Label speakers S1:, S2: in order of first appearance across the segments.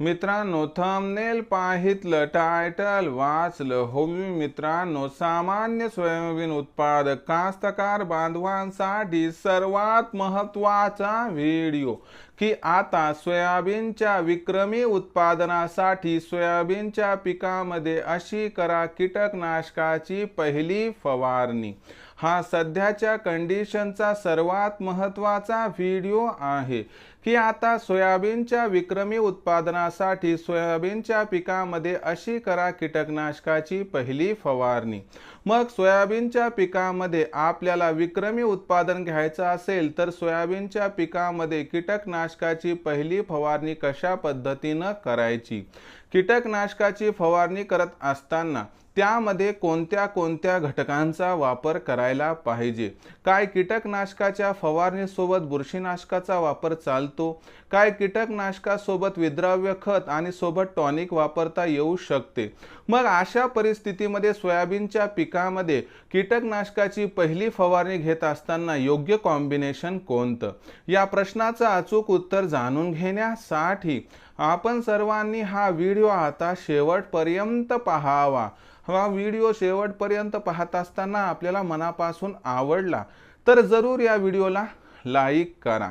S1: मित्रांनो thumbnail पाहितलं title वाचलं. होवी मित्रांनो सामान्य सोयाबीन उत्पादक कास्तकार बांधवांसाठी सर्वात महत्त्वाचा व्हिडिओ की आता सोयाबीनच्या विक्रमी उत्पादनासाठी सोयाबीनच्या पिकामध्ये अशी करा कीटकनाशकाची पहिली फवारणी. हा सध्याच्या कंडिशनचा सर्वात महत्त्वाचा व्हिडिओ आहे. की आता सोयाबीनच्या विक्रमी उत्पादनासाठी सोयाबीनच्या पिकामध्ये अशी करा कीटकनाशकाची पहिली फवारणी. मग सोयाबीनच्या पिकामध्ये आपल्याला विक्रमी उत्पादन घ्यायचं असेल तर सोयाबीनच्या पिकामध्ये कीटकनाशकाची पहिली फवारणी कशा पद्धतीनं करायची? कीटकनाशकाची फवारणी करत असताना त्यामध्ये कोणत्या कोणत्या घटकांचा वापर करायला पाहिजे? काय कीटकनाशकाच्या फवारणीसोबत बुरशीनाशकाचा वापर चालतो? काय कीटकनाशकासोबत विद्राव्य खत आणि सोबत टॉनिक वापरता येऊ शकते? मग अशा परिस्थितीमध्ये सोयाबीनच्या पिकामध्ये कीटकनाशकाची पहिली फवारणी घेत असताना योग्य कॉम्बिनेशन कोणतं? या प्रश्नाचं अचूक उत्तर जाणून घेण्यासाठी आपण सर्वांनी हा व्हिडिओ आता शेवटपर्यंत पाहावा. हा व्हिडिओ शेवटपर्यंत पाहत असताना आपल्याला मनापासून आवडला तर जरूर या व्हिडिओला लाईक करा.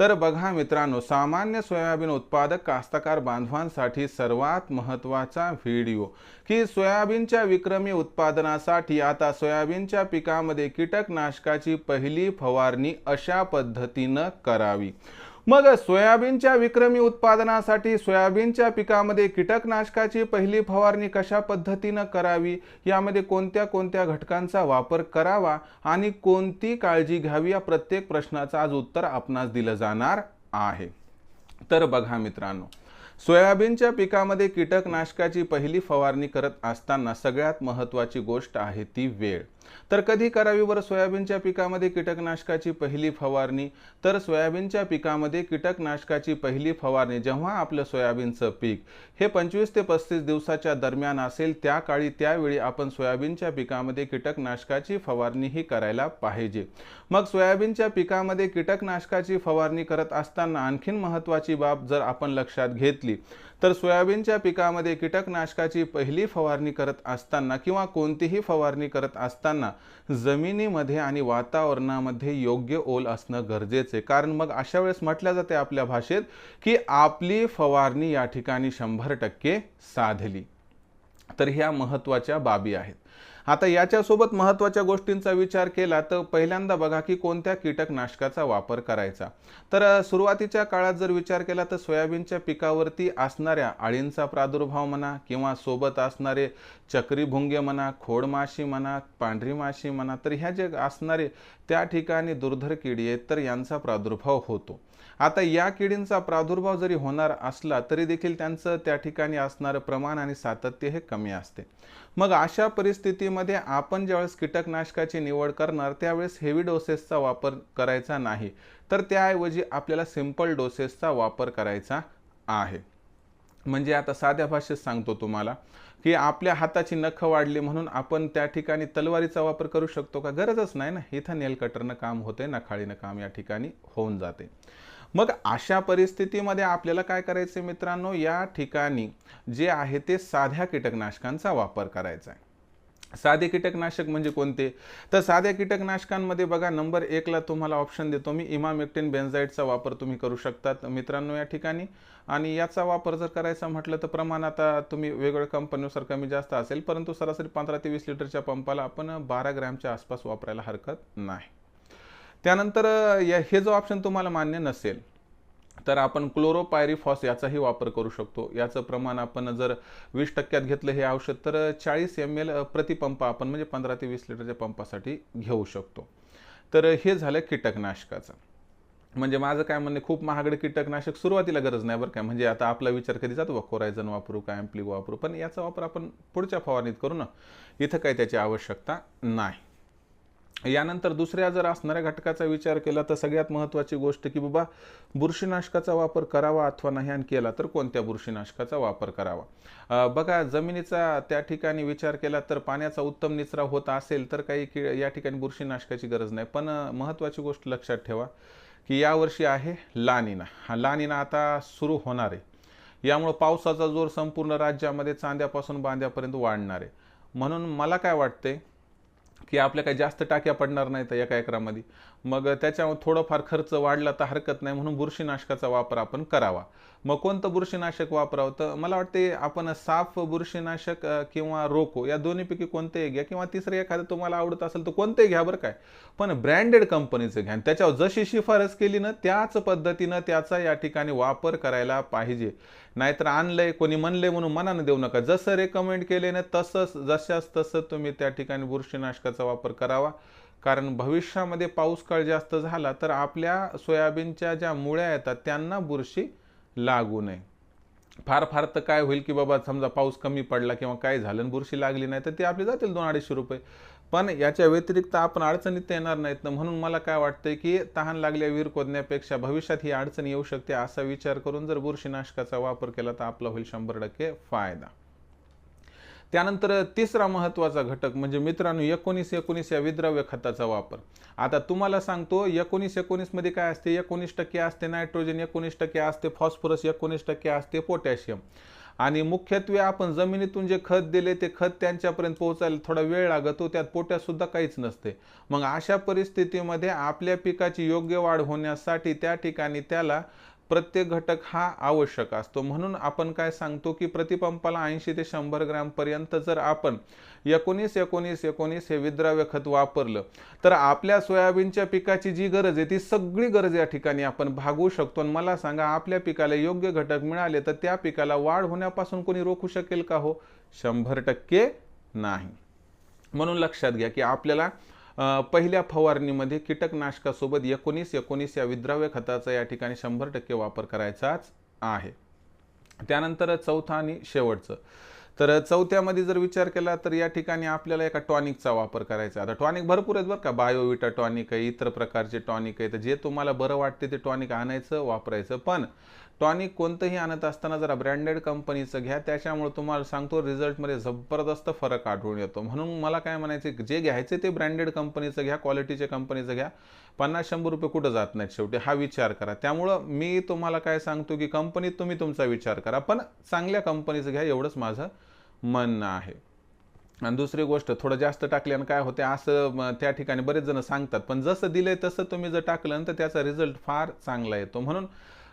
S1: तर बघा मित्रांनो सामान्य सोयाबीन उत्पादक कास्तकार बांधवांसाठी सर्वात महत्त्वाचा व्हिडिओ. की सोयाबीनच्या विक्रमी उत्पादनासाठी आता सोयाबीनच्या पिकामध्ये कीटकनाशकाची पहिली फवारणी अशा पद्धतीनं करावी. मग सोयाबीनच्या विक्रमी उत्पादनासाठी सोयाबीनच्या पिकामध्ये कीटकनाशकाची पहिली फवारणी कशा पद्धतीनं करावी? यामध्ये कोणत्या कोणत्या घटकांचा वापर करावा? आणि कोणती काळजी घ्यावी? या प्रत्येक प्रश्नाचं आज उत्तर आपणास दिलं जाणार आहे. तर बघा मित्रांनो सोयाबीनच्या पिकामध्ये कीटकनाशकाची पहिली फवारणी करत असताना सगळ्यात महत्त्वाची गोष्ट आहे ती वेळ. तर कधी करावी बरं सोयाबीनच्या पिकामध्ये कीटकनाशकाची पहिली फवारणी? तर सोयाबीनच्या पिकामध्ये कीटकनाशकाची पहिली फवारणी जेव्हा आपलं सोयाबीनचं पीक हे पंचवीस ते पस्तीस दिवसाच्या दरम्यान असेल त्या काळी त्यावेळी आपण सोयाबीनच्या पिकामध्ये कीटकनाशकाची फवारणी ही करायला पाहिजे. मग सोयाबीनच्या पिकामध्ये कीटकनाशकाची फवारणी करत असताना आणखीन महत्त्वाची बाब जर आपण लक्षात घेतली तर सोयाबीनच्या पिकामध्ये कीटकनाशकाची पहिली फवारणी करत असताना किंवा कोणतीही फवारणी करत असताना जमिनीमध्ये आणि वातावरणामध्ये योग्य ओल असणं गरजेचे कारण मग अशा वेळेस म्हटल्या जाते आपल्या भाषेत की आपली फवारणी या ठिकाणी शंभर टक्के साधली. तर ह्या महत्त्वाच्या बाबी आहेत. आता याच्यासोबत महत्त्वाच्या गोष्टींचा विचार केला तर पहिल्यांदा बघा की कोणत्या कीटकनाशकाचा वापर करायचा. तर सुरुवातीच्या काळात जर विचार केला तर सोयाबीनच्या पिकावरती असणाऱ्या अळींचा प्रादुर्भाव म्हणा किंवा सोबत असणारे चक्रीभुंगे म्हणा खोडमाशी म्हणा पांढरी माशी म्हणा तर ह्या जे असणारे त्या ठिकाणी दुर्धर किडी आहेत तर यांचा प्रादुर्भाव होतो. आता या किडींचा प्रादुर्भाव जरी होणार असला तरी देखील त्यांचं त्या ठिकाणी असणारं प्रमाण आणि सातत्य हे कमी असते. मग अशा परिस्थितीमध्ये आपण ज्यावेळेस कीटकनाशकाची निवड करणार त्यावेळेस हेवी डोसेसचा वापर करायचा नाही. तर त्याऐवजी आपल्याला सिंपल डोसेसचा वापर करायचा आहे. म्हणजे आता साध्या भाषेत सांगतो तुम्हाला की आपल्या हाताची नख वाढली म्हणून आपण त्या ठिकाणी तलवारीचा वापर करू शकतो का? गरजच नाही ना. इथं नेल कटरनं काम होते नखाळीनं काम या ठिकाणी होऊन जाते. मग अशा परिस्थितीमध्ये आपल्याला काय करायचं मित्रांनो? या ठिकाणी जे आहे ते साध्या कीटकनाशकांचा वापर करायचा आहे. साधे कीटकनाशक म्हणजे कोणते? तर साध्या कीटकनाशकांमध्ये बघा नंबर एकला तुम्हाला ऑप्शन देतो मी. इमामेक्टिन बेन्झाईडचा वापर तुम्ही करू शकतात मित्रांनो या ठिकाणी. आणि याचा वापर जर करायचा म्हटलं तर प्रमाण आता तुम्ही वेगवेगळ्या कंपनीनुसार कमी जास्त असेल परंतु सरासरी पंधरा ते वीस लिटरच्या पंपाला आपण बारा ग्रॅमच्या आसपास वापरायला हरकत नाही. त्यानंतर या हे जो ऑप्शन तुम्हाला मान्य नसेल तर आपण क्लोरोपायरीफॉस याचाही वापर करू शकतो. याचं प्रमाण आपण जर वीस टक्क्यात घेतलं हे औषध तर चाळीस एम एल प्रतिपंप आपण म्हणजे पंधरा ते वीस लिटरच्या पंपासाठी घेऊ शकतो. तर हे झालं कीटकनाशकाचं. म्हणजे माझं काय म्हणणे खूप महागडे कीटकनाशक सुरुवातीला गरज नाही बरं काय म्हणजे आता आपला विचार कधी जातो कोरायझन वापरू का ॲम्प्ली वापरू पण याचा वापर आपण पुढच्या फवारणीत करू ना. इथं काही त्याची आवश्यकता नाही. यानंतर दुसऱ्या जर असणाऱ्या घटकाचा विचार केला तर सगळ्यात महत्त्वाची गोष्ट की बाबा बुरशीनाशकाचा वापर करावा अथवा नाही आणि केला तर कोणत्या बुरशीनाशकाचा वापर करावा? बघा जमिनीचा त्या ठिकाणी विचार केला तर पाण्याचा उत्तम निचरा होत असेल तर काही कि या ठिकाणी बुरशीनाशकाची गरज नाही. पण महत्त्वाची गोष्ट लक्षात ठेवा की यावर्षी आहे लानिना. हा लानिना आता सुरू होणार आहे. यामुळं पावसाचा जोर संपूर्ण राज्यामध्ये चांद्यापासून बांद्यापर्यंत वाढणार आहे. म्हणून मला काय वाटते की आपल्या काही जास्त टाक्या पडणार नाहीत एका एकरामध्ये मग त्याच्यावर थोडंफार खर्च वाढला तर हरकत नाही म्हणून बुरशीनाशकाचा वापर आपण करावा. मग कोणतं बुरशीनाशक वापरावं? तर मला वाटते आपण साफ बुरशीनाशक किंवा रोको या दोन्हीपैकी कोणतेही घ्या किंवा तिसरं एखादं तुम्हाला आवडत असेल तर कोणतेही घ्या बरं काय. पण ब्रँडेड कंपनीचं घ्या त्याच्यावर जशी शिफारस केली ना त्याच पद्धतीनं त्याचा या ठिकाणी वापर करायला पाहिजे. नाहीतर आणलंय कोणी म्हणलंय म्हणून मनानं देऊ नका. जसं रेकमेंड केले ना तसंच जशाच तसं तुम्ही त्या ठिकाणी बुरशीनाशकाचा वापर करावा. कारण भविष्यामध्ये पाऊस काळ जास्त झाला तर आपल्या सोयाबीनच्या ज्या मुळ्या येतात त्यांना बुरशी लागू नये. फार फार तर काय होईल की बाबा समजा पाऊस कमी पडला किंवा काय झालं बुरशी लागली नाही तर ते आपले जातील दोन अडीचशे रुपये. पण याच्या व्यतिरिक्त आपण अडचणीत येणार नाहीत ना. म्हणून मला काय वाटतं की तहान लागल्या वीर खोदण्यापेक्षा भविष्यात ही अडचण येऊ शकते असा विचार करून जर बुरशीनाशकाचा वापर केला तर आपला होईल शंभर टक्के फायदा. त्यानंतर तिसरा महत्त्वाचा घटक म्हणजे मित्रांनो एकोणीस एकोणीस या विद्रव्य खताचा वापर. आता तुम्हाला सांगतो एकोणीस एकोणीसमध्ये काय असते? एकोणीस टक्के असते नायट्रोजन एकोणीस टक्के असते फॉस्फरस एकोणीस टक्के असते पोटॅशियम. आणि मुख्यत्वे आपण जमिनीतून जे खत दिले ते खत त्यांच्यापर्यंत पोहोचायला थोडा वेळ लागतो त्यात पोट्यासुद्धा काहीच नसते. मग अशा परिस्थितीमध्ये आपल्या पिकाची योग्य वाढ होण्यासाठी त्या ठिकाणी त्याला प्रत्येक घटक हा आवश्यक असतो. म्हणून आपण काय सांगतो की प्रतिपंपाला ऐंशी ते शंभर ग्रॅमपर्यंत जर आपण एकोणीस एकोणीस एकोणीस हे विद्राव्य खत वापरलं तर आपल्या सोयाबीनच्या पिकाची जी गरज आहे ती सगळी गरज या ठिकाणी आपण भागवू शकतो. आणि मला सांगा आपल्या पिकाला योग्य घटक मिळाले तर त्या पिकाला वाढ होण्यापासून कोणी रोखू शकेल का हो? शंभर टक्के नाही. म्हणून लक्षात घ्या की आपल्याला पहिल्या फवारणीमध्ये कीटकनाशकासोबत एकोणीस एकोणीस या विद्राव्य खताचा या ठिकाणी शंभर टक्के वापर करायचाच आहे. त्यानंतर चौथा आणि शेवटचं. तर चौथ्यामध्ये जर विचार केला तर या ठिकाणी आपल्याला एका टॉनिकचा वापर करायचा आता टॉनिक भरपूर आहेत बरं का. बायोविटा टॉनिक आहे इतर प्रकारचे टॉनिक आहे तर जे तुम्हाला बरं वाटते ते टॉनिक आणायचं वापरायचं. पण टॉनिक कोणतंही आणत असताना जरा ब्रँडेड कंपनीचं घ्या त्याच्यामुळे तुम्हाला सांगतो रिझल्टमध्ये जबरदस्त फरक आढळून येतो. म्हणून मला काय म्हणायचं जे घ्यायचे ते ब्रँडेड कंपनीचं घ्या क्वालिटीच्या कंपनीचं घ्या. पन्नास शंभर रुपये कुठं जात नाहीत शेवटी हा विचार करा. त्यामुळं मी तुम्हाला काय सांगतो की कंपनीत तुम्ही तुमचा विचार करा पण चांगल्या कंपनीचं घ्या एवढंच माझं म्हणणं आहे. आणि दुसरी गोष्ट थोडं जास्त टाकल्यानं काय होते असं त्या ठिकाणी बरेच जण सांगतात पण जसं दिलंय तसं तुम्ही जर टाकलं तर त्याचा रिझल्ट फार चांगला येतो. म्हणून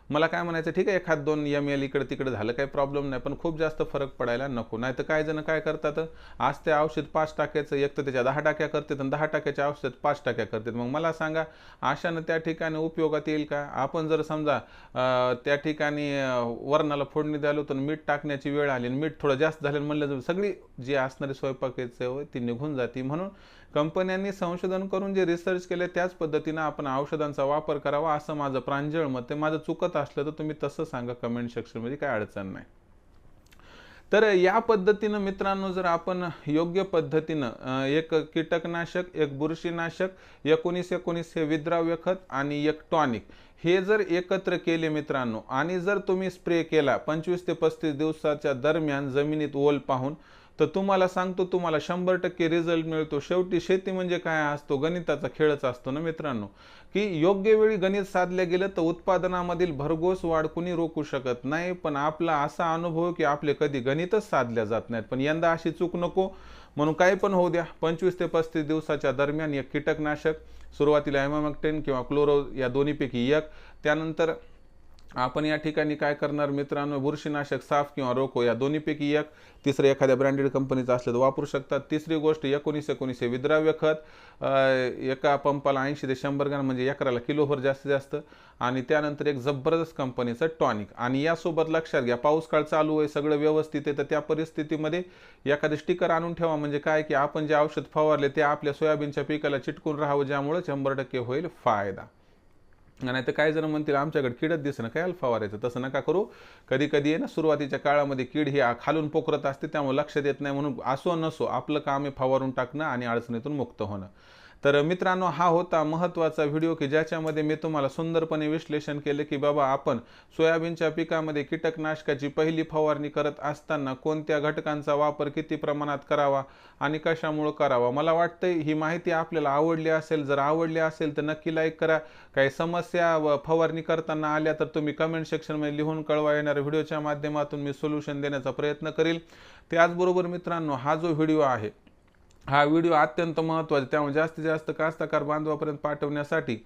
S1: मला काय म्हणायचं ठीक आहे एखाद दोन एम एल इकडे तिकडे झालं काही प्रॉब्लेम नाही पण खूप जास्त फरक पडायला नको. नाही तर काय जण काय करतात आज ते औषध पाच टाक्याचं एक तर त्याच्या दहा टाक्या करतात आणि दहा टाक्याच्या औषध पाच टाक्या करतात. मग मला सांगा अशानं त्या ठिकाणी उपयोगात येईल का? आपण जर समजा त्या ठिकाणी वरणाला फोडणी द्यालो तर मीठ टाकण्याची वेळ आली आणि मीठ थोडं जास्त झालं म्हणलं सगळी जी असणारी स्वयंपाकाची ती निघून जाते. म्हणून कंपन्यांनी संशोधन करून जे रिसर्च केले त्याच पद्धतीनं आपण औषधांचा वापर करावा असं माझं प्रांजळ मत ते माझं चुकत असलं तर तुम्ही तसं सांगा कमेंट सेक्शनमध्ये काय अडचण नाही. तर या पद्धतीनं मित्रांनो जर आपण योग्य पद्धतीनं एक कीटकनाशक एक बुरशीनाशक एकोणीस एकोणीस हे विद्राव्य खत आणि एक टॉनिक हे जर एकत्र केले मित्रांनो आणि जर तुम्ही स्प्रे केला पंचवीस ते पस्तीस दिवसाच्या दरम्यान जमिनीत ओल पाहून तर तुम्हाला सांगतो तुम्हाला शंभर टक्के रिझल्ट मिळतो. शेवटी शेती म्हणजे काय असतो? गणिताचा खेळच असतो ना मित्रांनो? की योग्य वेळी गणित साधल्या गेलं तर उत्पादनामधील भरघोस वाढ कुणी रोखू शकत नाही. पण आपला असा अनुभव की आपले कधी गणितच साधल्या जात नाहीत. पण यंदा अशी चूक नको. म्हणून काही पण होऊ द्या. पंचवीस ते पस्तीस दिवसाच्या दरम्यान एक कीटकनाशक सुरुवातीला एमामॅक्टेन किंवा क्लोरो या दोन्हीपैकी एक. त्यानंतर आपण या ठिकाणी काय करणार मित्रांनो? बुरशीनाशक साफ किंवा रोको या दोन्हीपैकी एक. तिसरं एखाद्या ब्रँडेड कंपनीचं असलं तर वापरू शकतात. तिसरी गोष्ट एकोणीस एकोणीसशे विद्राव्य खत एका पंपाला ऐंशी ते शंभर ग्रॅम म्हणजे एकराला किलोभर जास्तीत जास्त. आणि त्यानंतर एक जबरदस्त कंपनीचं टॉनिक आणि यासोबत लक्षात घ्या पाऊस काळ चालू आहे सगळं व्यवस्थित आहे. तर त्या परिस्थितीमध्ये एखादं स्टिकर आणून ठेवा. म्हणजे काय की आपण जे औषध फवारले ते आपल्या सोयाबीनच्या पिकाला चिटकून राहावं ज्यामुळे शंभर टक्के होईल फायदा. नाही तर काही जण म्हणतील आमच्याकडे किडच दिसणं काय फवारायचं तसं नका करू. कधी कधी आहे ना सुरुवातीच्या काळामध्ये कीड ही खालून पोखरत असते त्यामुळे लक्ष देत नाही म्हणून असो नसो आपलं काम हे फवारून टाकणं आणि अडचणीतून मुक्त होणं. तर मित्रांनो हा होता महत्त्वाचा व्हिडिओ की ज्याच्यामध्ये मी तुम्हाला सुंदरपणे विश्लेषण केले की बाबा आपण सोयाबीनच्या पिकामध्ये कीटकनाशकाची पहिली फवारणी करत असताना कोणत्या घटकांचा वापर किती प्रमाणात करावा आणि कशामुळं करावा? मला वाटतं ही माहिती आपल्याला आवडली असेल जर आवडली असेल तर नक्की लाईक करा. काही समस्या व फवारणी करताना आल्या तर तुम्ही कमेंट सेक्शनमध्ये लिहून कळवा. येणाऱ्या व्हिडिओच्या माध्यमातून मी सोल्युशन देण्याचा प्रयत्न करील. त्याचबरोबर मित्रांनो हा जो व्हिडिओ आहे हा व्हिडिओ अत्यंत महत्त्वाचा त्यामुळे जास्तीत जास्त कास्तकार बांधवापर्यंत पाठवण्यासाठी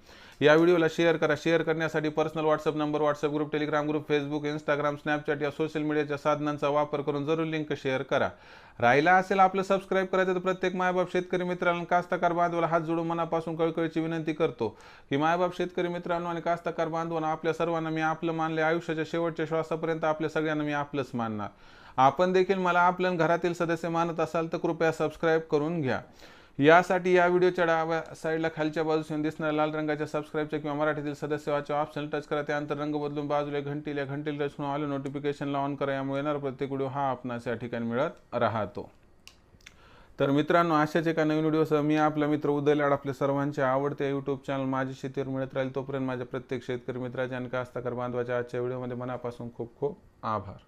S1: या व्हिडिओला शेअर करा. शेअर करण्यासाठी personal WhatsApp number WhatsApp group Telegram group Facebook Instagram Snapchat या सोशल मीडियाच्या साधनांचा वापर करून जरूर लिंक शेअर करा. राहिला असेल आपलं सबस्क्राईब करायचं तर प्रत्येक मायबाप शेतकरी मित्रांना कास्तकार बांधवाला हात जोडून मनापासून कळकळीची विनंती करतो की मायबाप शेतकरी मित्रांनो आणि कास्तकार बांधवांना आपल्या सर्वांना मी आपलं मानले आयुष्याच्या शेवटच्या श्वासापर्यंत आपल्या सगळ्यांना मी आपलंच मानणार. आपण देखील मला आपल्या घरातील सदस्य मानत असाल तर कृपया सबस्क्राईब करून घ्या. यासाठी या व्हिडिओच्या डाव्या साईडला खालच्या बाजूने दिसणाऱ्या लाल रंगाच्या सबस्क्राईबच्या किंवा मराठीतील सदस्यवाच्या ऑप्शन टच करा. त्यानंतर रंग बदलून बाजूला घंटीला घंटीला टच करून आलं नोटिफिकेशनला ऑन करा. यामुळे येणार प्रत्येक व्हिडिओ हा आपणास या ठिकाणी मिळत राहतो. तर मित्रांनो अशाच एका नवीन व्हिडिओसह मी आपला मित्र उदय लाड आपल्या सर्वांचे आवडते यूट्यूब चॅनल माझी शेतीवर मिळत राहील तोपर्यंत माझ्या प्रत्येक शेतकरी मित्राच्या आणि कास्तकार बांधवाच्या आजच्या व्हिडिओमध्ये मनापासून खूप खूप आभार.